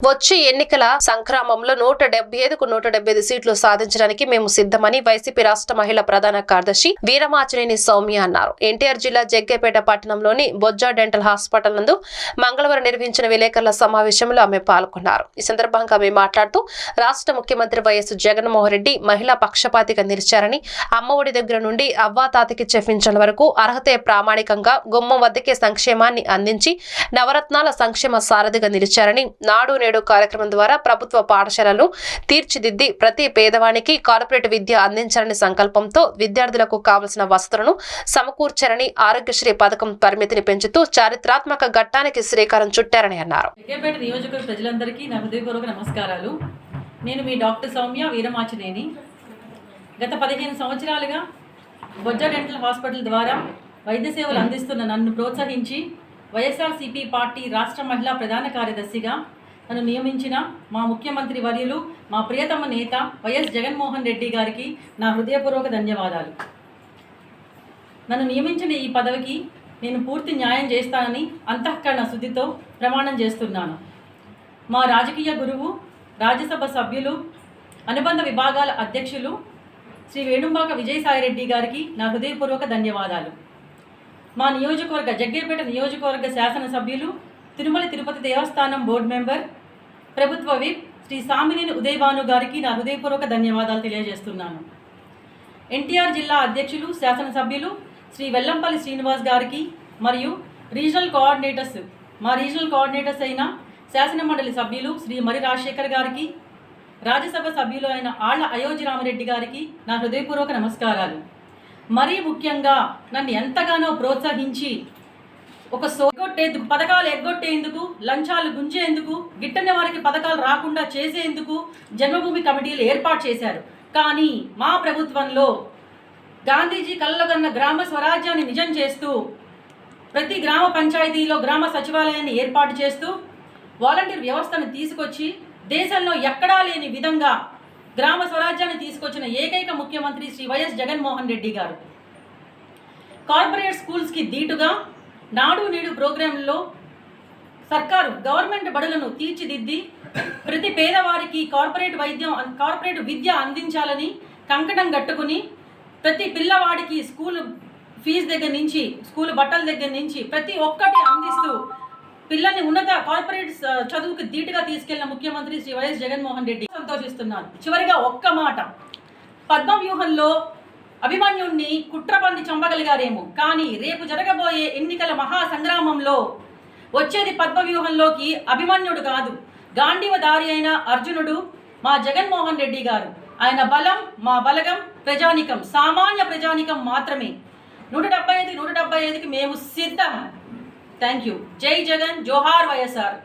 వచ్చే ఎన్నికల సంక్రామంలో నూట డెబ్బై ఐదుకు నూట డెబ్బై ఐదు సీట్లు సాధించడానికి మేము సిద్ధమని వైసీపీ రాష్ట్ర మహిళా ప్రధాన కార్యదర్శి వీరమాచినేని సౌమ్య అన్నారు. ఎన్టీఆర్ జిల్లా జగ్గేపేట పట్టణంలోని బొజ్జా డెంటల్ హాస్పిటల్ నందు మంగళవారం నిర్వహించిన విలేకరుల సమావేశంలో ఆమె పాల్గొన్నారు. ఈ సందర్భంగా ఆమె మాట్లాడుతూ రాష్ట్ర ముఖ్యమంత్రి వైఎస్ జగన్మోహన్ రెడ్డి మహిళా పక్షపాతిగా నిలిచారని అమ్మఒడి దగ్గర నుండి అవ్వాతాతకి చెప్పించడం వరకు అర్హతే ప్రామాణికంగా గుమ్మం వద్దకే సంక్షేమాన్ని అందించి నవరత్నాల సంక్షేమ సారథిగా నిలిచారని నాడు నేడు కార్యక్రమం ద్వారా ప్రభుత్వ పాఠశాలలు తీర్చిదిద్ది ప్రతి పేదవానికి కార్పొరేట్ విద్య అందించాలనే సంకల్పంతో విద్యార్థులకు కావలసిన వసతులను సమకూర్చారని ఆరోగ్యశ్రీ పథకం పరిమితిని పెంచుతూ చారిత్రాత్మక ఘట్టానికి శ్రీకారం చుట్టారని అన్నారు. నియోజకవర్గ ప్రజలందరికీ నా హృదయపూర్వక నమస్కారాలు. నేను మీ డాక్టర్ సౌమ్య వీరమాచినేని. గత పదిహేను సంవత్సరాలుగా బొజ్జ డెంటల్ హాస్పిటల్ ద్వారా వైద్య సేవలు అందిస్తున్న నన్ను ప్రోత్సహించి వైఎస్ఆర్సీపీ పార్టీ రాష్ట్ర మహిళా ప్రధాన కార్యదర్శిగా నన్ను నియమించిన మా ముఖ్యమంత్రి వర్యులు మా ప్రియతమ నేత వైఎస్ జగన్మోహన్ రెడ్డి గారికి నా హృదయపూర్వక ధన్యవాదాలు. నన్ను నియమించిన ఈ పదవికి నేను పూర్తి న్యాయం చేస్తానని అంతఃకరణ శుద్ధితో ప్రమాణం చేస్తున్నాను. మా రాజకీయ గురువు రాజ్యసభ సభ్యులు అనుబంధ విభాగాల అధ్యక్షులు శ్రీ వేణుంబాక విజయసాయిరెడ్డి గారికి నా హృదయపూర్వక ధన్యవాదాలు. మా నియోజకవర్గ జగ్గేపేట నియోజకవర్గ శాసనసభ్యులు తిరుమల తిరుపతి దేవస్థానం బోర్డు మెంబర్ ప్రభుత్వ విప్ శ్రీ సామినేని ఉదయభాను గారికి నా హృదయపూర్వక ధన్యవాదాలు తెలియజేస్తున్నాను. ఎన్టీఆర్ జిల్లా అధ్యక్షులు శాసనసభ్యులు శ్రీ వెల్లంపల్లి శ్రీనివాస్ గారికి మరియు రీజనల్ కోఆర్డినేటర్స్ మా రీజనల్ కోఆర్డినేటర్స్ అయిన శాసన మండలి సభ్యులు శ్రీ మరి రాజశేఖర్ గారికి రాజ్యసభ సభ్యులు అయిన ఆళ్ళ అయోధ్య రామరెడ్డి గారికి నా హృదయపూర్వక నమస్కారాలు. మరీ ముఖ్యంగా నన్ను ఎంతగానో ప్రోత్సహించి ఒక సోగొట్టేందుకు పథకాలు ఎగ్గొట్టేందుకు లంచాలు గుంజేందుకు గిట్టని వారికి పథకాలు రాకుండా చేసేందుకు జన్మభూమి కమిటీలు ఏర్పాటు చేశారు. కానీ మా ప్రభుత్వంలో గాంధీజీ కళ్ళగన్న గ్రామ స్వరాజ్యాన్ని నిజం చేస్తూ ప్రతి గ్రామ పంచాయతీలో గ్రామ సచివాలయాన్ని ఏర్పాటు చేస్తూ వాలంటీర్ వ్యవస్థను తీసుకొచ్చి దేశంలో ఎక్కడా లేని విధంగా గ్రామ స్వరాజ్యాన్ని తీసుకొచ్చిన ఏకైక ముఖ్యమంత్రి శ్రీ వైఎస్ జగన్మోహన్ రెడ్డి గారు. కార్పొరేట్ స్కూల్స్కి ధీటుగా నాడు నేడు ప్రోగ్రాంలో సర్కారు గవర్నమెంట్ బడులను తీర్చిదిద్ది ప్రతి పేదవారికి కార్పొరేట్ వైద్యం కార్పొరేట్ విద్య అందించాలని కంకణం కట్టుకుని ప్రతి పిల్లవాడికి స్కూల్ ఫీజు దగ్గర నుంచి స్కూల్ బట్టల దగ్గర నుంచి ప్రతి ఒక్కటి అందిస్తూ పిల్లల్ని ఉన్నత కార్పొరేట్ చదువుకు ధీటుగా తీసుకెళ్ళిన ముఖ్యమంత్రి శ్రీ వైఎస్ జగన్మోహన్ రెడ్డి సంతోషిస్తున్నారు. చివరిగా ఒక్క మాట. పద్మ వ్యూహంలో అభిమన్యుణ్ణి కుట్రపంది చంపగలిగారేమో. కానీ రేపు జరగబోయే ఎన్నికల మహా సంగ్రామంలో వచ్చేది పద్మవ్యూహంలోకి అభిమన్యుడు కాదు. గాంధీవ దారి అయిన అర్జునుడు మా జగన్మోహన్ రెడ్డి గారు. ఆయన బలం మా బలగం ప్రజానికం సామాన్య ప్రజానికం మాత్రమే. నూట డెబ్బై ఐదు నూట డెబ్బై ఐదుకి మేము సిద్ధం. Thank you. జై జగన్ జోహార్ వైఎస్ఆర్.